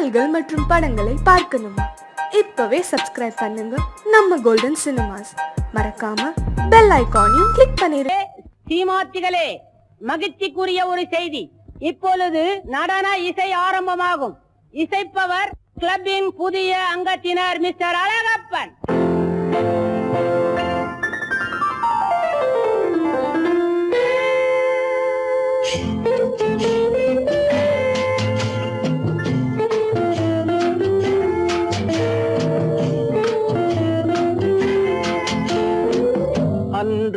பாடல்கள் மற்றும் படங்களை பார்க்கணுமா. இப்பவே சப்ஸ்கிரைப் பண்ணுங்க. நம்ம கோல்டன் சினிமாஸ் மறக்காம பெல் ஐகானையும் கிளிக் பண்ணிரு. சீமாத்திகளே மகிழ்ச்சிக்குரிய ஒரு செய்தி. இப்பொழுது நடன இசை ஆரம்பமாகும். இசைப்பவர் கிளப்பின் புதிய அங்கத்தினர் மிஸ்டர் அழகப்பன்.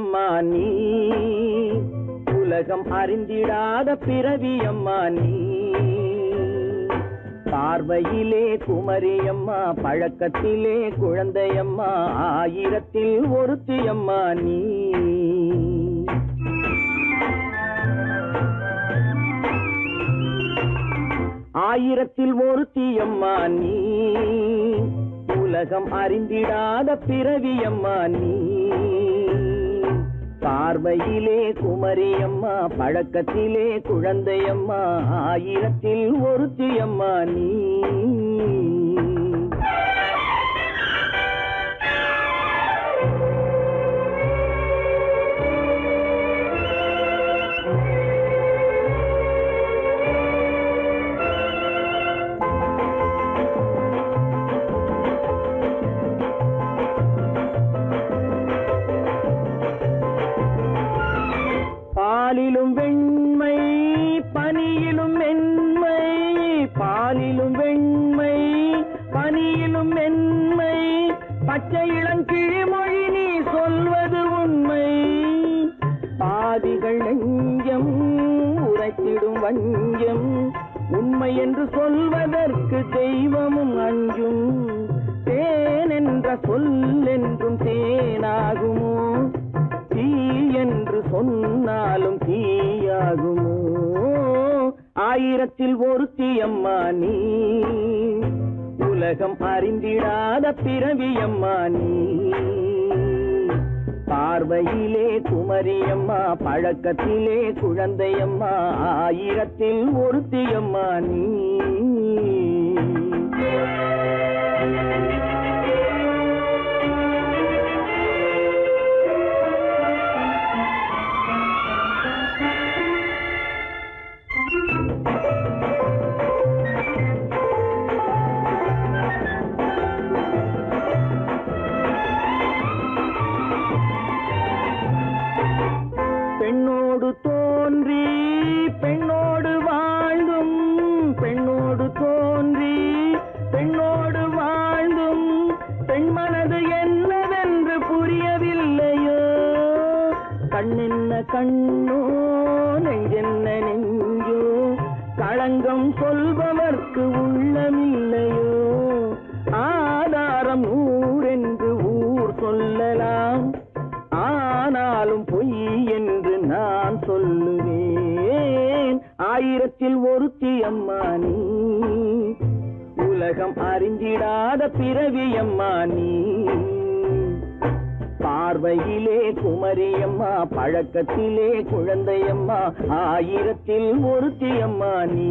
ஒருத்தியம்மா நீ. உலகம் அறிந்திடாத பிறவியம்மா நீ. பார்வையிலே குமரியம்மா பழக்கத்திலே குழந்தையம்மா ஆயிரத்தில் ஒருத்தியம்மா நீ. ஆயிரத்தில் ஒருத்தியம்மா நீ. உலகம் அறிந்திடாத பிறவியம்மா நீ. பார்வையிலே குமரியம்மா பழக்கத்திலே குழந்தையம்மா ஆயிரத்தில் ஒருத்தியம்மா நீ. பாலிலும் வெண்மை பனியிலும் மென்மை பாலிலும் வெண்மை பனியிலும் மென்மை. பச்சை இளங்கிழிமொழி நீ சொல்வது உண்மை. பாதிகள் நெஞ்சம் உரைத்திடும் வஞ்சம். உண்மை என்று சொல்வதற்கு தெய்வமும் அஞ்சும். தேன் என்ற சொல் என்றும் தேனாகுமோ? என்று சொன்னாலும் தீயாகுமோ? ஆயிரத்தில் ஒரு தீயம்மா நீ. உலகம் அறிந்திடாத பிறவியம்மா நீ. பார்வையிலே குமரியம்மா பழக்கத்திலே குழந்தையம்மா ஆயிரத்தில் ஒருத்தியம்மா நீ. பார்வையிலே குமரியம்மா பழக்கத்திலே குழந்தையம்மா ஆயிரத்தில் ஒருத்தியம்மா நீ.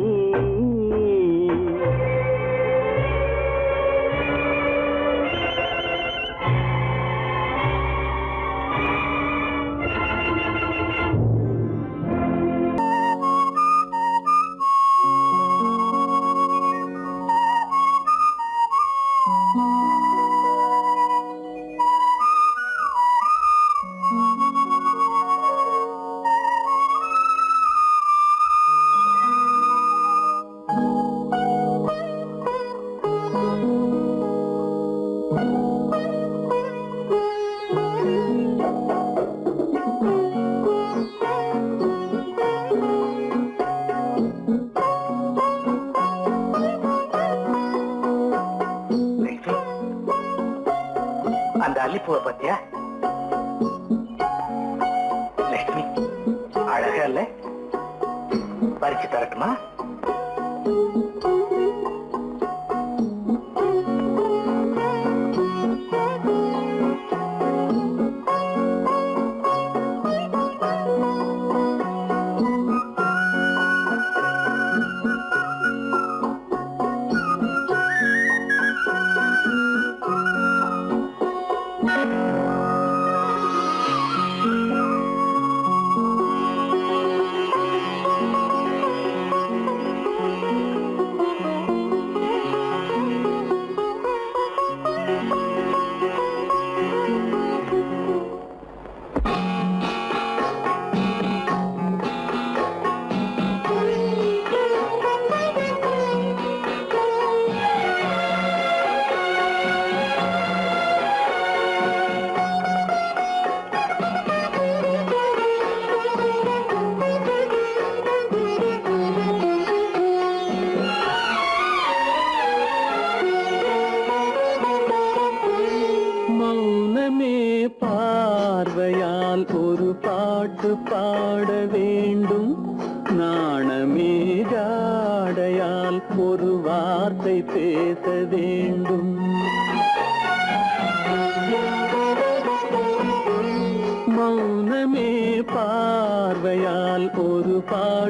பூவை அல்லிப்பூவை பத்தியா லட்சுமி அழகா இல்ல? பறிச்சு தரட்டுமா?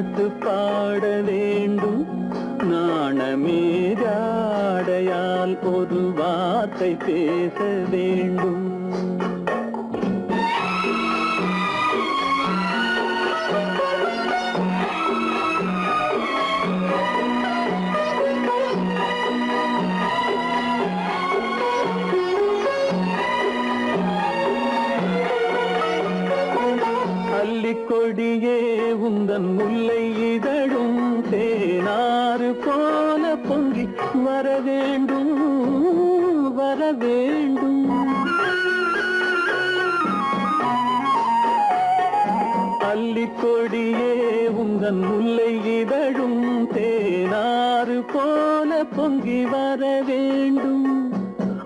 பாட்டு பாட வேண்டும். நாணமே ஜாடையால் ஒரு வார்த்தை பேச வேண்டும். கொடியே உந்தன் முல்லை இதழும் தேனாறு போல பொங்கி வர வேண்டும்.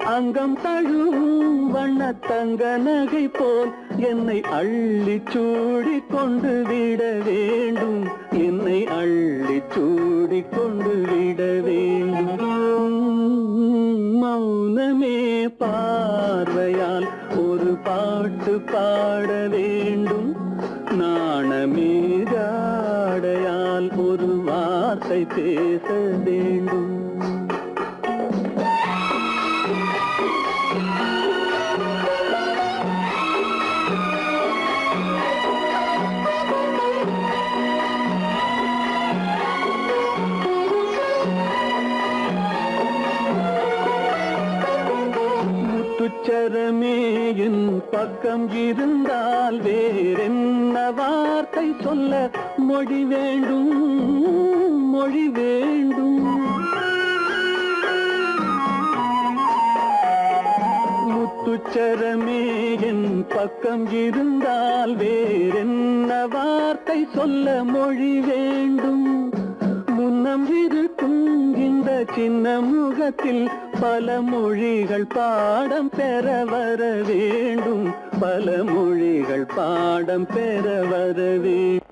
அங்கம் தழுவும் வண்ண தங்க நகை போல் என்னை அள்ளி சூடி கொண்டு விட வேண்டும். என்னை அள்ளி சூடி கொண்டு விட வேண்டும். மௌனமே பார்வையால் ஒரு பாட்டு பாட வேண்டும். நாணமே ஜாடையால் ஒரு வார்த்தை பேச வேண்டும் முத்துச்சரமே என் பக்கம் இருந்தால் வேறென்ன வார்த்தை சொல்ல மொழி வேண்டும்? மொழி வேண்டும். முத்துச்சரமே என் பக்கம் இருந்தால் வேறென்ன வார்த்தை சொல்ல மொழி வேண்டும்? சின்ன முகத்தில் பல மொழிகள் பாடம் பெற வர வேண்டும். பல மொழிகள் பாடம் பெற வர வேண்டும்.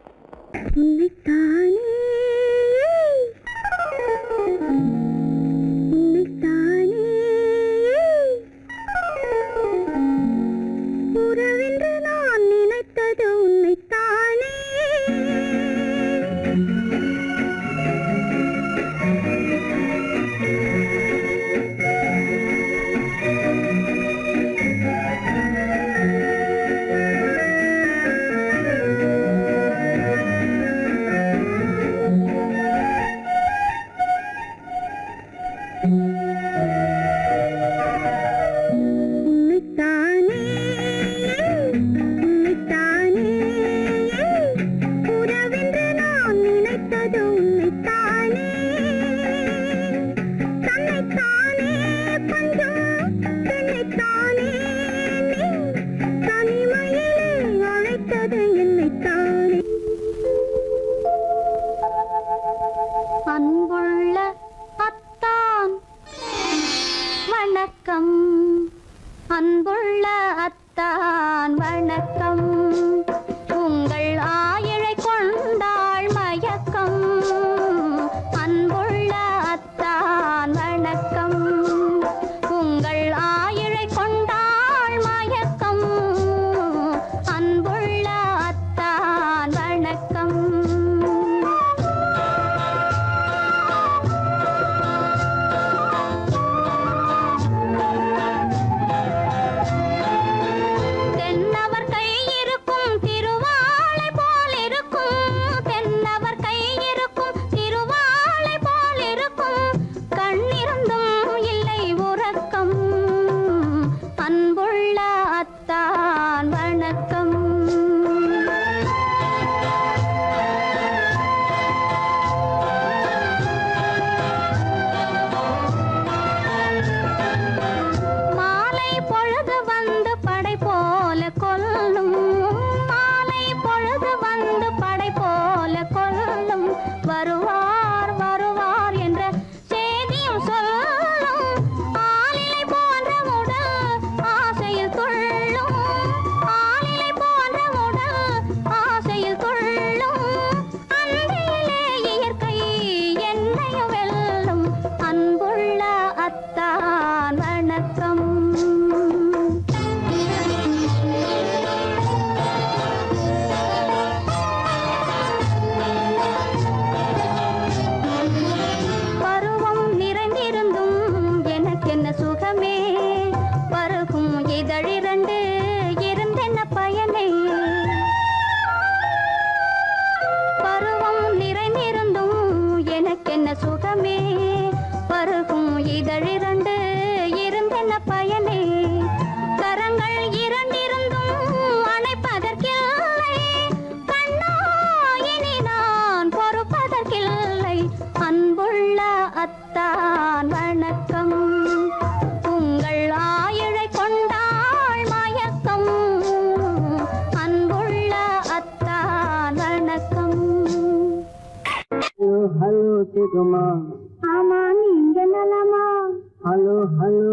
हलो हलो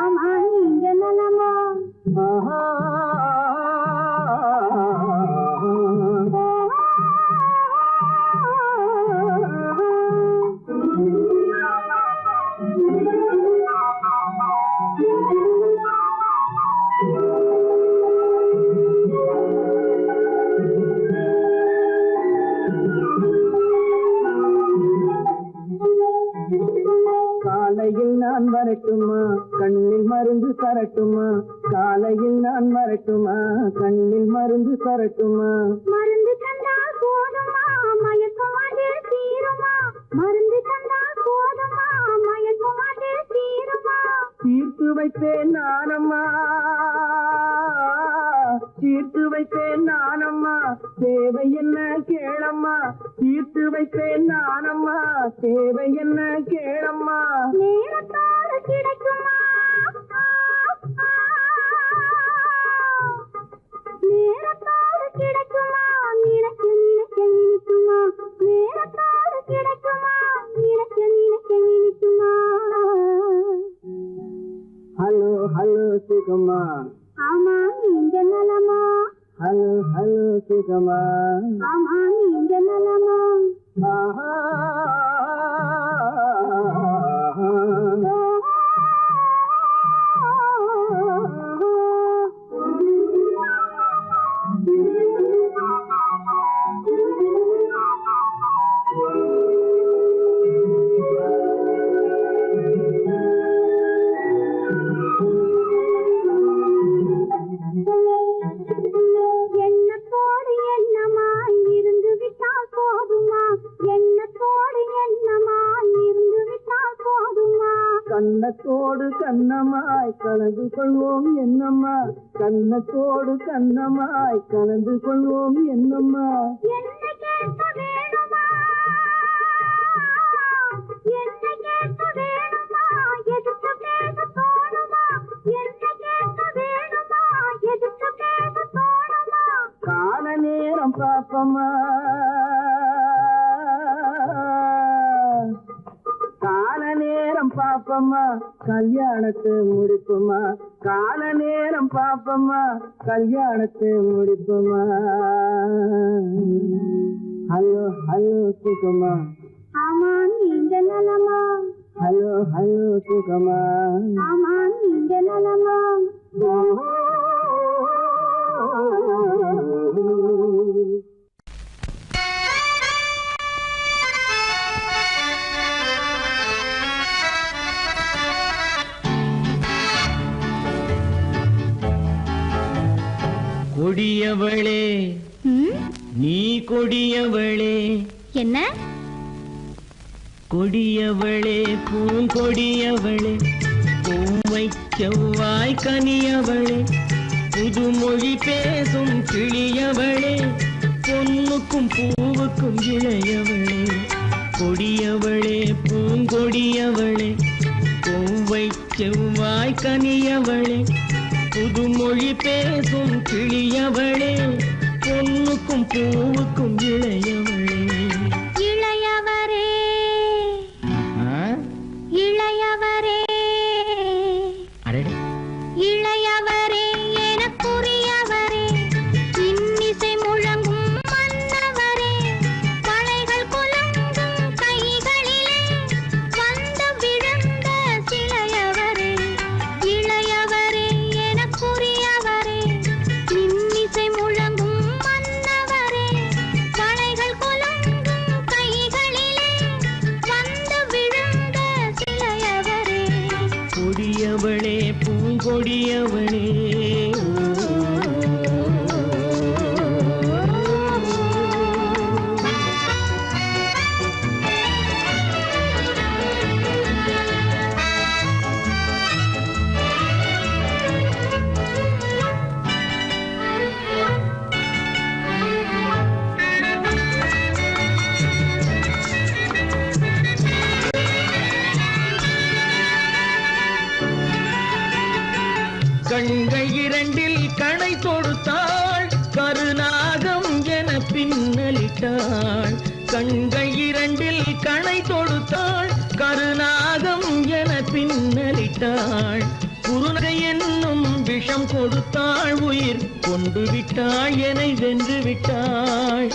ஆமா தரட்டுமா காலையில் நான் வரட்டுமா? கண்ணில் மருந்து தரட்டுமா மருந்து தந்தால் போதுமா? மயக்கம் அது தீருமா? மருந்து தந்தால் போதுமா? மயக்கம் அது தீருமா? தீர்த்து வைத்தேன் நானம்மா. தீர்த்து வைத்தேன் நானம்மா. தேவை என்ன கேளம்மா. தீர்த்து வைத்தேன் நானம்மா. தேவை என்ன கேளம்மா. நேரத்தோடு கிடைக்குமா? வண்ணத்தோடு கண்ணமாய் கலந்து கொள்வோம் என்னம்மா. கால நேரம் பாப்பம்மா. கால நேரம் பாப்பம்மா. கல்யாணத்தை முடிப்புமா கால நேரம் பாப்பம்மா கல்யாணத்தை முடிப்புமா ஹலோ ஹலோ சுகமா ஆமா நீங்க நலமா? ஹலோ ஹலோ சுகமா ஆமா நீங்க நலமா? கொடியவளே கொடியவளே. என்ன? கொடியவளே பூங்கொடியவளே பூவை செவ்வாய் கனியவளே புதுமொழி பேசும் கிளியவளே பொன்னுக்கும் பூவுக்கும் இளையவளே. கொடியவளே பூங்கொடியவளே பூவை செவ்வாய் கனியவளே புதுமொழி பேசும் கிளியவளே. பொண்ணுக்கும் பூவுக்கும் இளையவளே. பின்னலிட்டாள் கண்கள் இரண்டில் கணை தொடுத்தாள். கருநாகம் என பின்னலிட்டாள். குருநகை என்னும் விஷம் கொடுத்தாள். உயிர் கொண்டு விட்டாள். என்னை வென்று விட்டாள்.